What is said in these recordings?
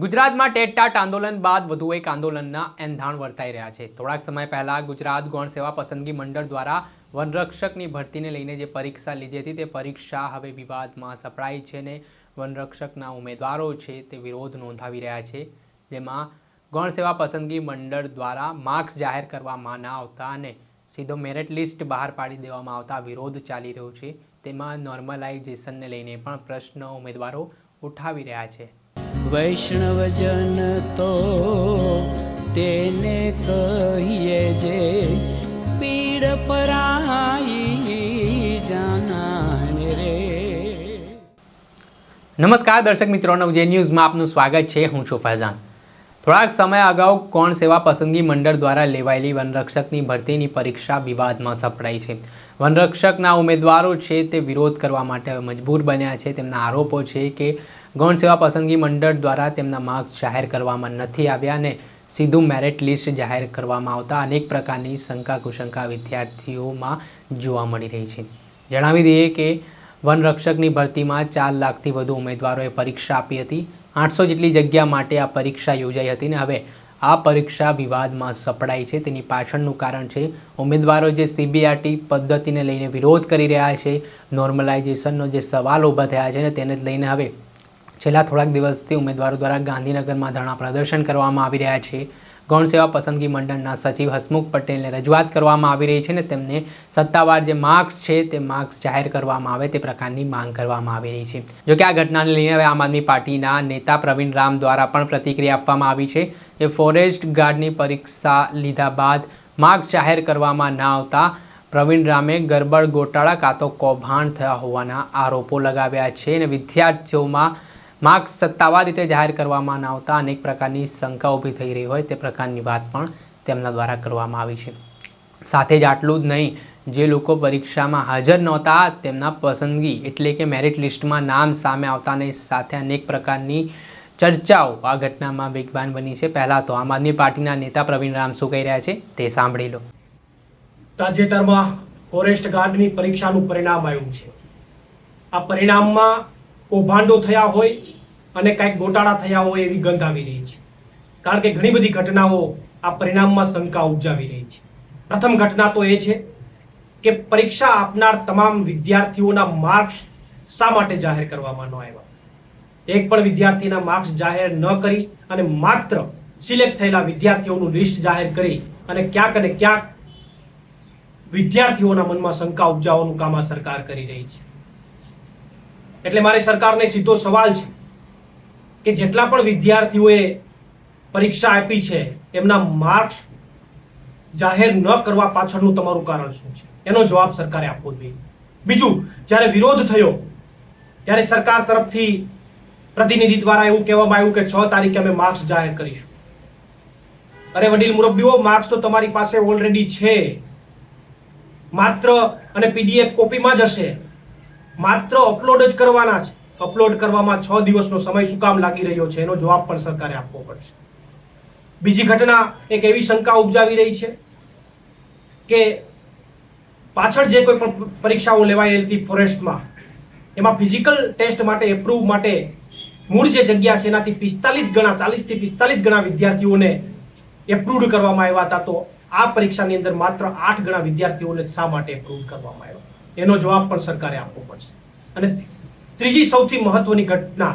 ગુજરાતમાં ટેટટાટ આંદોલન બાદ વધુ એક આંદોલનના એંધાણ વર્તાઈ રહ્યા છે. થોડાક સમય પહેલા ગુજરાત ગૌણ સેવા પસંદગી મંડળ દ્વારા વનરક્ષકની ભરતીને લઈને જે પરીક્ષા લીધી હતી તે પરીક્ષા હવે વિવાદમાં સપડાઈ છે ને વનરક્ષકના ઉમેદવારો છે તે વિરોધ નોંધાવી રહ્યા છે. જેમાં ગૌણ સેવા પસંદગી મંડળ દ્વારા માર્ક્સ જાહેર કરવામાં ના આવતા અને સીધો મેરિટ લિસ્ટ બહાર પાડી દેવામાં આવતા વિરોધ ચાલી રહ્યો છે. તેમાં નોર્મલાઇઝેશનને લઈને પણ પ્રશ્ન ઉમેદવારો ઉઠાવી રહ્યા છે. વૈષ્ણવજન તો તેને કહીએ જે પીડ પરાઈ જાનાને રે. નમસ્કાર દર્શક મિત્રો નવજે ન્યૂઝમાં આપનું સ્વાગત છે, હું છું ફૈઝાન થોડાક સમય અગાઉ કોણ સેવા પસંદગી મંડળ દ્વારા લેવાયેલી વનરક્ષકની ભરતીની પરીક્ષા વિવાદમાં સપડાઈ છે. વનરક્ષકના ઉમેદવારો છે તે વિરોધ કરવા માટે મજબૂર બન્યા છે. તેમના આરોપો છે કે ગૌણ સેવા પસંદગી મંડળ દ્વારા તેમના માર્ક્સ જાહેર કરવામાં નથી આવ્યા અને સીધું મેરિટ લિસ્ટ જાહેર કરવામાં આવતા અનેક પ્રકારની શંકા કુશંકા વિદ્યાર્થીઓમાં જોવા મળી રહી છે. જણાવી દઈએ કે વનરક્ષકની ભરતીમાં ચાર લાખથી વધુ ઉમેદવારોએ પરીક્ષા આપી હતી. આઠસો જેટલી જગ્યા માટે આ પરીક્ષા યોજાઈ હતી ને હવે આ પરીક્ષા વિવાદમાં સપડાઈ છે. તેની પાછળનું કારણ છે, ઉમેદવારો જે સીબીઆરટી પદ્ધતિને લઈને વિરોધ કરી રહ્યા છે નોર્મલાઇઝેશનનો જે સવાલ ઊભા થયા છે ને તેને જ લઈને હવે છેલ્લા થોડાક દિવસથી ઉમેદવારો દ્વારા ગાંધીનગરમાં ધરણા પ્રદર્શન કરવામાં આવી રહ્યા છે. ગૌણ સેવા પસંદગી મંડળના સચિવ હસમુખ પટેલને રજૂઆત કરવામાં આવી રહી છે ને તેમને સત્તાવાર જે માર્ક્સ છે તે માર્ક્સ જાહેર કરવામાં આવે તે પ્રકારની માંગ કરવામાં આવી રહી છે. જોકે આ ઘટનાને લઈને હવે આમ આદમી પાર્ટીના નેતા પ્રવીણ રામ દ્વારા પણ પ્રતિક્રિયા આપવામાં આવી છે એ ફોરેસ્ટ ગાર્ડની પરીક્ષા લીધા બાદ માર્ક્સ જાહેર કરવામાં ના આવતા પ્રવીણ રામે ગરબડ ગોટાળા કાં તો કૌભાંડ થયા હોવાના આરોપો લગાવ્યા છે અને વિદ્યાર્થીઓમાં માર્ક્સ સત્તાવાર રીતે જાહેર કરવામાં ન આવતા અનેક પ્રકારની શંકા ઊભી થઈ રહી હોય તે પ્રકારની વાત પણ તેમના દ્વારા કરવામાં આવી છે. સાથે જ આટલું જ નહીં, જે લોકો પરીક્ષામાં હાજર નહોતા તેમના પસંદગી એટલે કે મેરિટ લિસ્ટમાં નામ સામે આવતાની સાથે અનેક પ્રકારની ચર્ચાઓ આ ઘટનામાં વેગવાન બની છે. પહેલાં તો આમ આદમી પાર્ટીના નેતા પ્રવીણ રામ શું કહી રહ્યા છે તે સાંભળી લો. તાજેતરમાં ફોરેસ્ટ ગાર્ડની પરીક્ષાનું પરિણામ આવ્યું છે. આ પરિણામમાં કૌભાંડો થયા હોય અને કાંઈક ગોટાળા થયા હોય એવી ગંધ આવી રહી છે. કારણ કે ઘણી બધી ઘટનાઓ આ પરિણામમાં શંકા ઉપજાવી રહી છે. પ્રથમ ઘટના તો એ છે કે પરીક્ષા આપનાર તમામ વિદ્યાર્થીઓના માર્ક્સ શા માટે જાહેર કરવામાં ન આવ્યા? એક પણ વિદ્યાર્થીના માર્ક્સ જાહેર ન કરી અને માત્ર સિલેક્ટ થયેલા વિદ્યાર્થીઓનું લિસ્ટ જાહેર કરી અને ક્યાંક અને ક્યાંક વિદ્યાર્થીઓના મનમાં શંકા ઉપજાવવાનું કામ આ સરકાર કરી રહી છે. એટલે મારે સરકારને સીધો સવાલ છે કે જેટલા પણ વિદ્યાર્થીઓએ પરીક્ષા આપી છે, એમના માર્ક્સ જાહેર ન કરવા પાછળનું તમારું કારણ શું છે? એનો જવાબ સરકારે આપવો જોઈએ. બીજું, જ્યારે વિરોધ થયો, ત્યારે સરકાર તરફથી પ્રતિનિધિ દ્વારા એવું કહેવામાં આવ્યું કે છ તારીખે અમે માર્ક્સ જાહેર કરીશું. અરે વડીલ મુરબ્બીઓ માર્ક્સ તો તમારી પાસે ઓલરેડી છે. માત્ર અને પીડીએફ કોપીમાં જ હશે. માત્ર અપલોડ જ કરવાના છે. અપલોડ કરવામાં છ દિવસનો સમય શું કામ લાગી રહ્યો છે એનો જવાબ પણ સરકારે આપવો પડશે. બીજી ઘટના એક એવી શંકા ઉપજાવી રહી છે કે પાછળ જે કોઈ પણ પરીક્ષાઓ લેવાયેલી હતી ફોરેસ્ટમાં, એમાં ફિઝિકલ ટેસ્ટ માટે એપ્રુવ માટે મૂળ જે જગ્યા છે એનાથી પિસ્તાલીસ ગણા, ચાલીસથી પિસ્તાલીસ ગણા વિદ્યાર્થીઓને એપ્રુવડ કરવામાં આવ્યા હતા. તો આ પરીક્ષાની અંદર માત્ર આઠ ગણા વિદ્યાર્થીઓને શા માટે એપ્રુવ કરવામાં આવ્યો? એનો જવાબ પણ સરકારે આપવો પડશે. અને ત્રીજી સૌથી મહત્વની ઘટના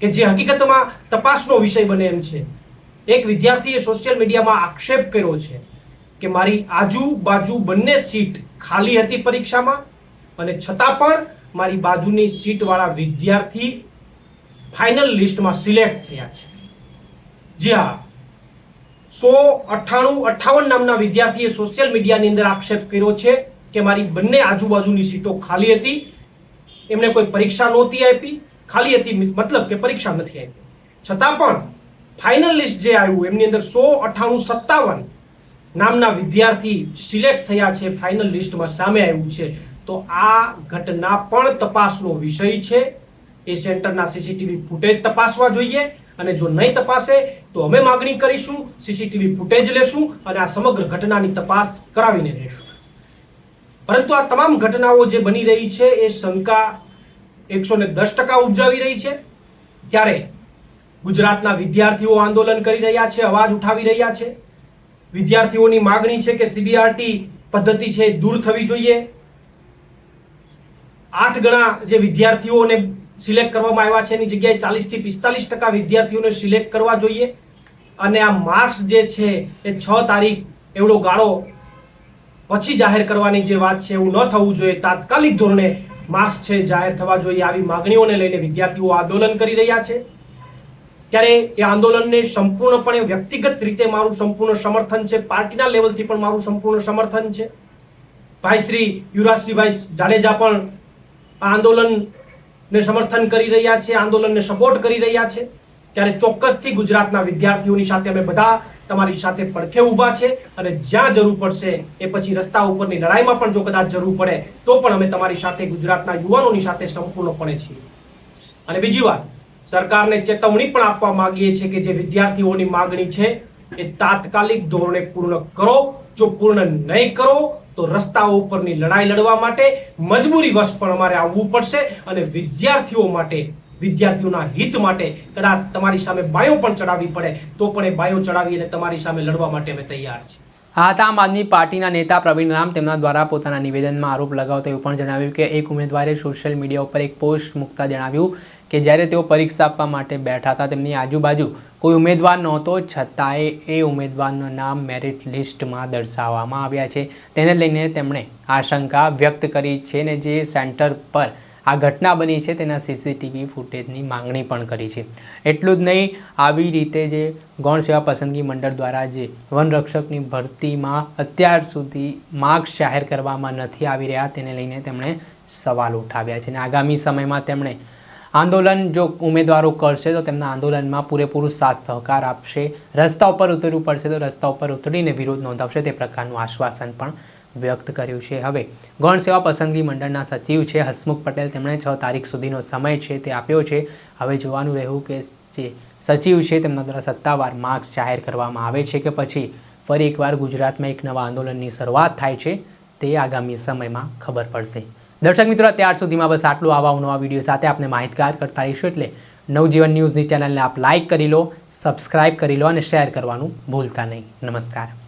કે જે હકીકતમાં તપાસનો વિષય બને એમ છે. એક વિદ્યાર્થીએ સોશિયલ મીડિયામાં આક્ષેપ કર્યો છે કે મારી આજુબાજુ બંને સીટ ખાલી હતી પરીક્ષામાં અને છતાં પણ મારી બાજુની સીટવાળા વિદ્યાર્થી ફાઇનલ લિસ્ટમાં સિલેક્ટ થયા છે. જી હા, સો અઠ્ઠાણું અઠ્ઠાવન નામના વિદ્યાર્થીએ સોશિયલ મીડિયાની અંદર આક્ષેપ કર્યો છે. કે મારી બંને આજુબાજુની સીટો ખાલી હતી. એમને કોઈ પરીક્ષા નહોતી આપી. ખાલી હતી મતલબ કે પરીક્ષા નથી આપી. છતાં પણ ફાઇનલ લિસ્ટ જે આવ્યું, એમની અંદર સો અઠ્ઠાણું સત્તાવન નામના વિદ્યાર્થી સિલેક્ટ થયા છે, ફાઇનલ લિસ્ટમાં સામે આવ્યું છે. તો આ ઘટના પણ તપાસનો વિષય છે. એ સેન્ટરના સીસીટીવી ફૂટેજ તપાસવા જોઈએ. અને જો નહીં તપાસે, તો અમે માગણી કરીશું, સીસીટીવી ફૂટેજ લેશું અને આ સમગ્ર ઘટનાની તપાસ કરાવીને રહેશું. પરંતુ આ તમામ ઘટનાઓ જે બની રહી છે એ શંકા એકસો ને દસ ટકા ઉપજાવી રહી છે. ત્યારે ગુજરાતના વિદ્યાર્થીઓ આંદોલન કરી રહ્યા છે, અવાજ ઉઠાવી રહ્યા છે. વિદ્યાર્થીઓની માગણી છે કે સીબીઆરટી પદ્ધતિ છે દૂર થવી જોઈએ. આઠ ગણા જે વિદ્યાર્થીઓને સિલેક્ટ કરવામાં આવ્યા છે, એની જગ્યાએ ચાલીસથી પિસ્તાલીસ ટકા વિદ્યાર્થીઓને સિલેક્ટ કરવા જોઈએ. અને આ માર્ક્સ જે છે એ છ તારીખ એવડો ગાળો પછી જાહેર કરવાની જે વાત છે એવું ન થવું જોઈએ. તાત્કાલિક ધોરણે માર્ક્સ છે જાહેર થવા જોઈએ આવી માગણીઓને લઈને વિદ્યાર્થીઓ આંદોલન કરી રહ્યા છે. ત્યારે એ આંદોલનને સંપૂર્ણપણે વ્યક્તિગત રીતે મારું સંપૂર્ણ સમર્થન છે. પાર્ટીના લેવલથી પણ મારું સંપૂર્ણ સમર્થન છે. ભાઈ શ્રી યુવરાજસિંહભાઈ જાડેજા પણ આ આંદોલનને સમર્થન કરી રહ્યા છે, આંદોલનને સપોર્ટ કરી રહ્યા છે. ત્યારે ચોક્કસથી ગુજરાતના વિદ્યાર્થીઓની સાથે અમે બધા તમારી સાથે પડખે ઊભા છે અને જ્યાં જરૂર પડશે એ પછી રસ્તા ઉપરની લડાઈમાં પણ જો કદાચ જરૂર પડે, તો પણ અમે તમારી સાથે ગુજરાતના યુવાનોની સાથે સંપૂર્ણપણે છીએ. અને બીજી વાત, સરકારને ચેતવણી પણ આપવા માંગીએ છીએ કે જે વિદ્યાર્થીઓની માગણી છે એ તાત્કાલિક ધોરણે પૂર્ણ કરો. જો પૂર્ણ નહીં કરો, તો રસ્તાઓ ઉપરની લડાઈ લડવા માટે મજબૂરી વશ પણ અમારે આવવું પડશે અને વિદ્યાર્થીઓ માટે વિદ્યાર્થીઓના હિત માટે કદાચ તમારી સામે બાયો પણ ચડાવવી પડે, તો પણ એ બાયો ચડાવી અને તમારી સામે લડવા માટે અમે તૈયાર છીએ. હતા આમ આદમી પાર્ટીના નેતા પ્રવીણ રામ તેમના દ્વારા પોતાના નિવેદનમાં આરોપ લગાવતા એવું પણ જણાવ્યું કે એક ઉમેદવારે સોશિયલ મીડિયા ઉપર એક પોસ્ટ મૂકતા જણાવ્યું કે જ્યારે તેઓ પરીક્ષા આપવા માટે બેઠા હતા, તેમની આજુબાજુ કોઈ ઉમેદવાર નહોતો, છતાંય એ ઉમેદવારનું નામ મેરિટ લિસ્ટમાં દર્શાવવામાં આવ્યા છે. તેને લઈને તેમણે આશંકા વ્યક્ત કરી છે ને જે સેન્ટર પર આ ઘટના બની છે, તેના સીસીટીવી ફૂટેજની માંગણી પણ કરી છે. એટલું જ નહીં, આવી રીતે જે ગૌણ સેવા પસંદગી મંડળ દ્વારા જે વનરક્ષકની ભરતીમાં અત્યાર સુધી માર્ક્સ જાહેર કરવામાં નથી આવી રહ્યા, તેને લઈને તેમણે સવાલ ઉઠાવ્યા છે. અને આગામી સમયમાં તેમણે આંદોલન જો ઉમેદવારો કરશે, તો તેમના આંદોલનમાં પૂરેપૂરું સાથ સહકાર આપશે. રસ્તા ઉપર ઉતરવું પડશે, તો રસ્તા ઉપર ઉતરીને વિરોધ નોંધાવશે, તે પ્રકારનું આશ્વાસન પણ વ્યક્ત કર્યું છે. હવે, ગૌણ સેવા પસંદગી મંડળના સચિવ છે હસમુખ પટેલ. તેમણે છ તારીખ સુધીનો સમય છે તે આપ્યો છે. હવે જોવાનું રહ્યું કે જે સચિવ છે તેમના દ્વારા સત્તાવાર માર્ક્સ જાહેર કરવામાં આવે છે કે પછી ફરી એકવાર ગુજરાતમાં એક નવા આંદોલનની શરૂઆત થાય છે તે આગામી સમયમાં ખબર પડશે. દર્શક મિત્રો, અત્યાર સુધીમાં બસ આટલું. આવા નવા વીડિયો સાથે આપણે માહિતગાર કરતા રહીશું એટલે નવજીવન ન્યૂઝની ચેનલને આપ લાઇક કરી લો, સબસ્ક્રાઇબ કરી લો અને શેર કરવાનું ભૂલતા નહીં. નમસ્કાર.